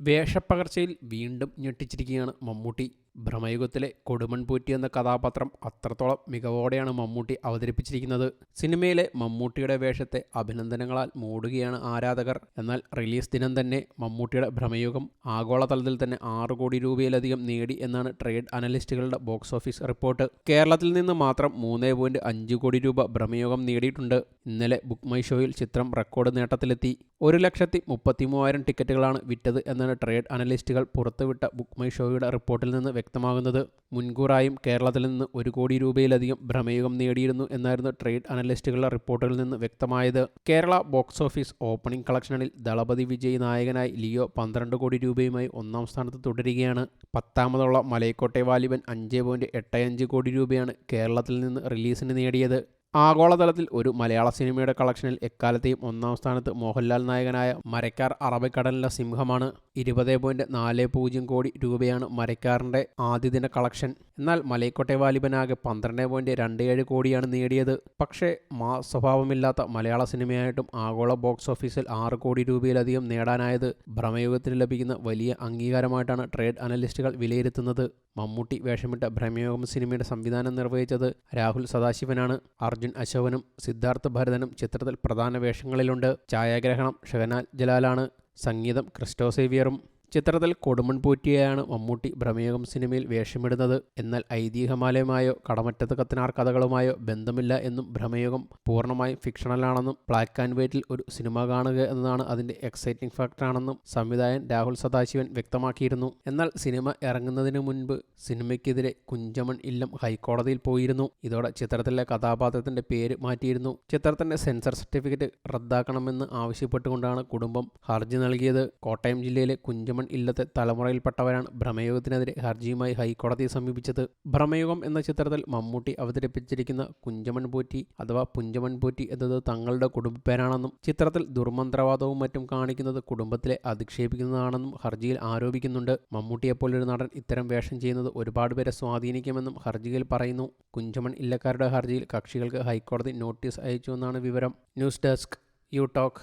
വേഷപ്പകർച്ചയിൽ വീണ്ടും ഞെട്ടിച്ചിരിക്കുകയാണ് മമ്മൂട്ടി. ഭ്രമയുഗത്തിലെ കൊടുമൺ പൂറ്റി എന്ന കഥാപാത്രം അത്രത്തോളം മികവോടെയാണ് മമ്മൂട്ടി അവതരിപ്പിച്ചിരിക്കുന്നത്. സിനിമയിലെ മമ്മൂട്ടിയുടെ വേഷത്തെ അഭിനന്ദനങ്ങളാൽ മൂടുകയാണ് ആരാധകർ. എന്നാൽ റിലീസ് ദിനം തന്നെ മമ്മൂട്ടിയുടെ ഭ്രമയുഗം ആഗോളതലത്തിൽ തന്നെ ആറ് കോടി രൂപയിലധികം നേടി എന്നാണ് ട്രേഡ് അനലിസ്റ്റുകളുടെ ബോക്സ് ഓഫീസ് റിപ്പോർട്ട്. കേരളത്തിൽ നിന്ന് മാത്രം മൂന്ന് പോയിന്റ് അഞ്ച് കോടി രൂപ ഭ്രമയുഗം നേടിയിട്ടുണ്ട്. ഇന്നലെ ബുക്ക് മൈ ഷോയിൽ ചിത്രം റെക്കോർഡ് നേട്ടത്തിലെത്തി. ഒരു ലക്ഷത്തി മുപ്പത്തി മൂവായിരം ടിക്കറ്റുകളാണ് വിറ്റത് എന്നാണ് ട്രേഡ് അനലിസ്റ്റുകൾ പുറത്തുവിട്ട ബുക്ക് മൈ ഷോയുടെ റിപ്പോർട്ടിൽ നിന്ന് വ്യക്തമാകുന്നത്. മുൻകൂറായും കേരളത്തിൽ നിന്ന് ഒരു കോടി രൂപയിലധികം ഭ്രമയുഗം നേടിയിരുന്നു എന്നായിരുന്നു ട്രേഡ് അനലിസ്റ്റുകളുടെ റിപ്പോർട്ടിൽ നിന്ന് വ്യക്തമായത്. കേരള ബോക്സ് ഓഫീസ് ഓപ്പണിംഗ് കളക്ഷനിൽ ദളപതി വിജയ് നായകനായി ലിയോ പന്ത്രണ്ട് കോടി രൂപയുമായി ഒന്നാം സ്ഥാനത്ത് തുടരുകയാണ്. പത്താമതുള്ള മലയക്കോട്ടെ വാലിബൻ അഞ്ച് എട്ട് അഞ്ച് കോടി രൂപയാണ് കേരളത്തിൽ നിന്ന് റിലീസിന് നേടിയത്. ആഗോളതലത്തിൽ ഒരു മലയാള സിനിമയുടെ കളക്ഷനിൽ എക്കാലത്തെയും ഒന്നാം സ്ഥാനത്ത് മോഹൻലാൽ നായകനായ മരക്കാർ അറബിക്കടലിലെ സിംഹമാണ്. ഇരുപത് പോയിന്റ് നാല് പൂജ്യം കോടി രൂപയാണ് മരക്കാറിന്റെ ആദ്യദിന കളക്ഷൻ. എന്നാൽ മലൈക്കോട്ടെ വാലിബനാകെ പന്ത്രണ്ട് പോയിന്റ് രണ്ട് ഏഴ് കോടിയാണ് നേടിയത്. പക്ഷേ മാ സ്വഭാവമില്ലാത്ത മലയാള സിനിമയായിട്ടും ആഗോള ബോക്സ് ഓഫീസിൽ ആറ് കോടി രൂപയിലധികം നേടാനായത് ഭ്രമയുഗത്തിന് ലഭിക്കുന്ന വലിയ അംഗീകാരമായിട്ടാണ് ട്രേഡ് അനലിസ്റ്റുകൾ വിലയിരുത്തുന്നത്. മമ്മൂട്ടി വേഷമിട്ട ഭ്രമയോഗം സിനിമയുടെ സംവിധാനം നിർവഹിച്ചത് രാഹുൽ സദാശിവനാണ്. അർജുൻ അശോകനും സിദ്ധാർത്ഥ ഭരതനും ചിത്രത്തിൽ പ്രധാന വേഷങ്ങളിലുണ്ട്. ഛായാഗ്രഹണം ഷഹനാൽ ജലാലാണ്. സംഗീതം ക്രിസ്റ്റോ സേവിയറും. ചിത്രത്തിൽ കൊടുമൺ പൂറ്റിയെയാണ് മമ്മൂട്ടി ഭ്രമയോഗം സിനിമയിൽ വേഷമിടുന്നത്. എന്നാൽ ഐതിഹ്യമാലയുമായോ കടമറ്റത്ത് കത്തിനാർ കഥകളുമായോ ബന്ധമില്ല എന്നും ഭ്രമയോഗം പൂർണമായും ഫിക്ഷണലാണെന്നും ബ്ലാക്ക് ആൻഡ് വൈറ്റിൽ ഒരു സിനിമ കാണുക എന്നതാണ് അതിന്റെ എക്സൈറ്റിംഗ് ഫാക്ടറാണെന്നും സംവിധായകൻ രാഹുൽ സദാശിവൻ വ്യക്തമാക്കിയിരുന്നു. എന്നാൽ സിനിമ ഇറങ്ങുന്നതിന് മുൻപ് സിനിമയ്ക്കെതിരെ കുഞ്ചമൺ ഇല്ലം ഹൈക്കോടതിയിൽ പോയിരുന്നു. ഇതോടെ ചിത്രത്തിലെ കഥാപാത്രത്തിന്റെ പേര് മാറ്റിയിരുന്നു. ചിത്രത്തിന്റെ സെൻസർ സർട്ടിഫിക്കറ്റ് റദ്ദാക്കണമെന്ന് ആവശ്യപ്പെട്ടുകൊണ്ടാണ് കുടുംബം ഹർജി നൽകിയത്. കോട്ടയം ജില്ലയിലെ കുഞ്ചമൺ ഇല്ലത്തെ തലമുറയിൽപ്പെട്ടവരാണ്. ഭ്രമയോഗത്തിനെതിരെ ഹർജിയുമായി ഹൈക്കോടതിയെ സമീപിച്ചത് ഭ്രമയോഗം എന്ന ചിത്രത്തിൽ മമ്മൂട്ടി അവതരിപ്പിച്ചിരിക്കുന്ന കുഞ്ചമൺ പോറ്റി അഥവാ പുഞ്ചമൺ പോറ്റി എന്നത് തങ്ങളുടെ കുടുംബപ്പേരാണെന്നും ചിത്രത്തിൽ ദുർമന്ത്രവാദവും മറ്റും കാണിക്കുന്നത് കുടുംബത്തിലെ അധിക്ഷേപിക്കുന്നതാണെന്നും ഹർജിയിൽ ആരോപിക്കുന്നുണ്ട്. മമ്മൂട്ടിയെപ്പോലൊരു നടൻ ഇത്തരം വേഷം ചെയ്യുന്നത് ഒരുപാട് പേരെ സ്വാധീനിക്കുമെന്നും ഹർജിയിൽ പറയുന്നു. കുഞ്ചമൺ ഇല്ലക്കാരുടെ ഹർജിയിൽ കക്ഷികൾക്ക് ഹൈക്കോടതി നോട്ടീസ് അയച്ചുവെന്നാണ് വിവരം. News desk you talk.